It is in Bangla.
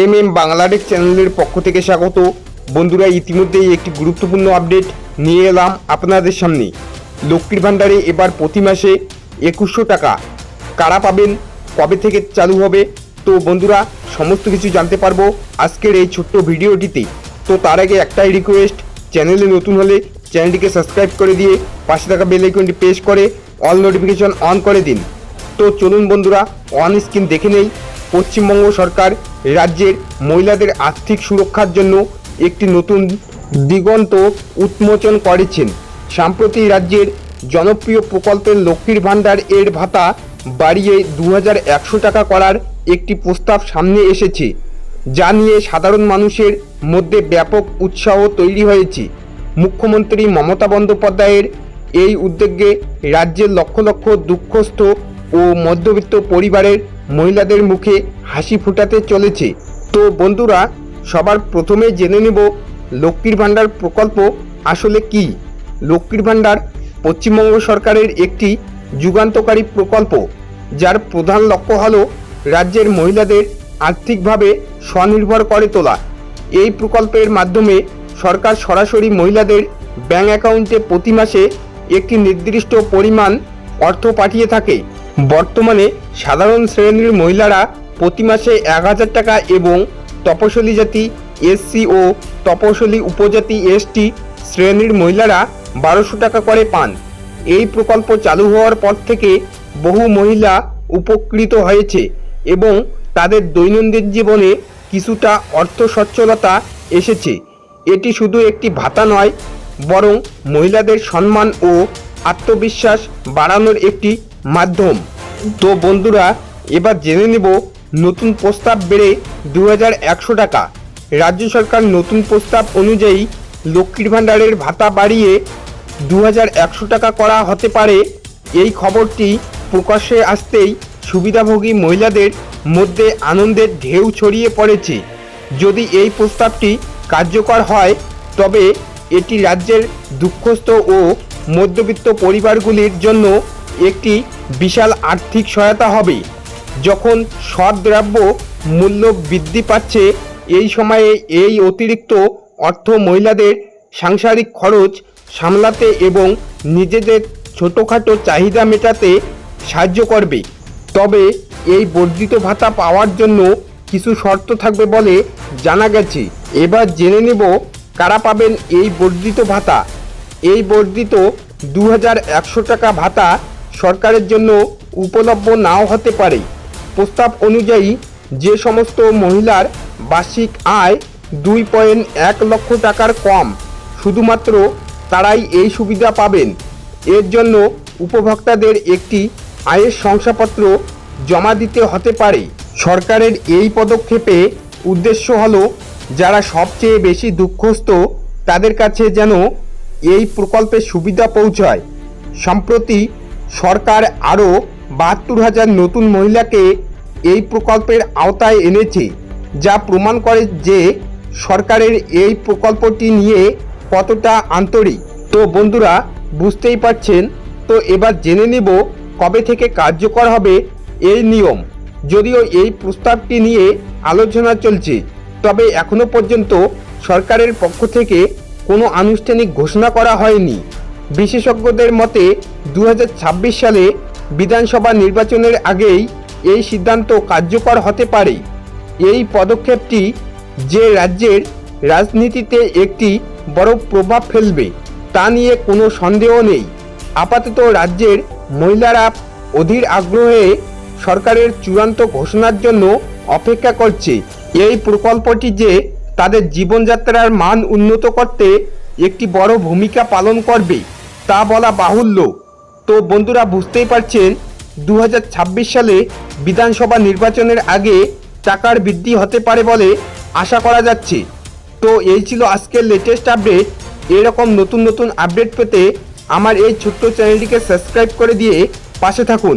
এম এম বাংলাদেশ চ্যানেলের পক্ষ থেকে স্বাগত। বন্ধুরা, ইতিমধ্যেই একটি গুরুত্বপূর্ণ আপডেট নিয়ে এলাম আপনাদের সামনে। লক্ষ্মীর ভাণ্ডারে এবার প্রতি মাসে একুশশো টাকা। কারা পাবেন, কবে থেকে চালু হবে, তো বন্ধুরা, সমস্ত কিছু জানতে পারব আজকের এই ছোট্ট ভিডিওটিতে। তো তার আগে একটাই রিকোয়েস্ট চ্যানেলে নতুন হলে চ্যানেলটিকে সাবস্ক্রাইব করে দিয়ে পাশে থাকা বেল আইকনটি প্রেস করে অল নোটিফিকেশন অন করে দিন। তো চলুন বন্ধুরা অন স্ক্রিন দেখে নেই। পশ্চিমবঙ্গ সরকার রাজ্যের মহিলাদের আর্থিক সুরক্ষার জন্য একটি নতুন দিগন্ত উন্মোচন করেছেন। সম্প্রতি রাজ্যের জনপ্রিয় প্রকল্পের লক্ষ্মীর ভাণ্ডার এর ভাতা বাড়িয়ে দু হাজার একশো টাকা করার একটি প্রস্তাব সামনে এসেছে, যা নিয়ে সাধারণ মানুষের মধ্যে ব্যাপক উৎসাহ তৈরি হয়েছে। মুখ্যমন্ত্রী মমতা বন্দ্যোপাধ্যায়ের এই উদ্যোগে রাজ্যের লক্ষ লক্ষ দুঃখস্থ ও মধ্যবিত্ত পরিবারের মহিলাদের মুখে হাসি ফোটাতে চলেছে। তো বন্ধুরা, সবার প্রথমে জেনে নেব লক্ষ্মীর ভাণ্ডার প্রকল্প আসলে কি? লক্ষ্মীর ভাণ্ডার পশ্চিমবঙ্গ সরকারের একটি যুগান্তকারী প্রকল্প, যার প্রধান লক্ষ্য হল রাজ্যের মহিলাদের আর্থিকভাবে স্বনির্ভর করে তোলা। এই প্রকল্পের মাধ্যমে সরকার সরাসরি মহিলাদের ব্যাঙ্ক অ্যাকাউন্টে প্রতি মাসে একটি নির্দিষ্ট পরিমাণ অর্থ পাঠিয়ে থাকে। বর্তমানে সাধারণ শ্রেণির মহিলারা প্রতি মাসে এক হাজার টাকা এবং তপশিলি জাতি, এসসি ও তপশিলি উপজাতি, এসটি শ্রেণির মহিলারা বারোশো টাকা করে পান। এই প্রকল্প চালু হওয়ার পর থেকে বহু মহিলা উপকৃত হয়েছে এবং তাদের দৈনন্দিন জীবনে কিছুটা অর্থ সচ্ছলতা এসেছে। এটি শুধু একটি ভাতা নয়, বরং মহিলাদের সম্মান ও আত্মবিশ্বাস বাড়ানোর একটি মাধ্যম। তো বন্ধুরা, এবার জেনে নেব নতুন প্রস্তাব বেড়ে দু হাজার একশো টাকা। রাজ্য সরকার নতুন প্রস্তাব অনুযায়ী লক্ষ্মীর ভাণ্ডারের ভাতা বাড়িয়ে দু হাজার একশো টাকা করা হতে পারে। এই খবরটি প্রকাশ্যে আসতেই সুবিধাভোগী মহিলাদের মধ্যে আনন্দের ঢেউ ছড়িয়ে পড়েছে। যদি এই প্রস্তাবটি কার্যকর হয়, তবে এটি রাজ্যের দুঃখস্থ ও মধ্যবিত্ত পরিবারগুলির জন্য একটি বিশাল আর্থিক সহায়তা হবে। যখন সব দ্রব্য মূল্য বৃদ্ধি পাচ্ছে, এই সময়ে এই অতিরিক্ত অর্থ মহিলাদের সাংসারিক খরচ সামলাতে এবং নিজেদের ছোটোখাটো চাহিদা মেটাতে সাহায্য করবে। তবে এই বর্ধিত ভাতা পাওয়ার জন্য কিছু শর্ত থাকবে বলে জানা গেছে। এবার জেনে নেব কারা পাবেন এই বর্ধিত ভাতা। এই বর্ধিত দু হাজার একশো টাকা ভাতা সরকারের জন্য উপলব্ধ নাও হতে পারে। প্রস্তাব অনুযায়ী, যে সমস্ত মহিলার বার্ষিক আয় দুই পয়েন্ট এক লক্ষ টাকার কম, শুধুমাত্র তারাই এই সুবিধা পাবেন। এর জন্য উপভোক্তাদের একটি আয়ের শংসাপত্র জমা দিতে হতে পারে। সরকারের এই পদক্ষেপে উদ্দেশ্য হলো, যারা সবচেয়ে বেশি দুঃখস্থ, তাদের কাছে যেন এই প্রকল্পের সুবিধা পৌঁছায়। সম্প্রতি সরকার আরও বাহাত্তর হাজার নতুন মহিলাকে এই প্রকল্পের আওতায় এনেছে, যা প্রমাণ করে যে সরকারের এই প্রকল্পটি নিয়ে কতটা আন্তরিক। তো বন্ধুরা, বুঝতেই পারছেন? তো এবার জেনে নেব কবে থেকে কার্যকর হবে এই নিয়ম। যদিও এই প্রস্তাবটি নিয়ে আলোচনা চলছে, তবে এখনও পর্যন্ত সরকারের পক্ষ থেকে কোনো আনুষ্ঠানিক ঘোষণা করা হয়নি। বিশেষজ্ঞদের মতে দু হাজার ছাব্বিশ সালে বিধানসভা নির্বাচনের আগেই এই সিদ্ধান্ত কার্যকর হতে পারে। এই পদক্ষেপটি যে রাজ্যের রাজনীতিতে একটি বড় প্রভাব ফেলবে, তা নিয়ে কোনো সন্দেহ নেই। আপাতত রাজ্যের মহিলারা অধীর আগ্রহে সরকারের চূড়ান্ত ঘোষণার জন্য অপেক্ষা করছে। এই প্রকল্পটি যে তাদের জীবনযাত্রার মান উন্নত করতে একটি বড় ভূমিকা পালন করবে, তা বলা বাহুল্য। তো বন্ধুরা বুঝতেই পারছেন দু হাজার ছাব্বিশ সালে বিধানসভা নির্বাচনের আগে টাকার বৃদ্ধি হতে পারে বলে আশা করা যাচ্ছে। তো এই ছিল আজকের লেটেস্ট আপডেট এরকম নতুন নতুন আপডেট পেতে আমার এই ছোট্ট চ্যানেলটিকে সাবস্ক্রাইব করে দিয়ে পাশে থাকুন।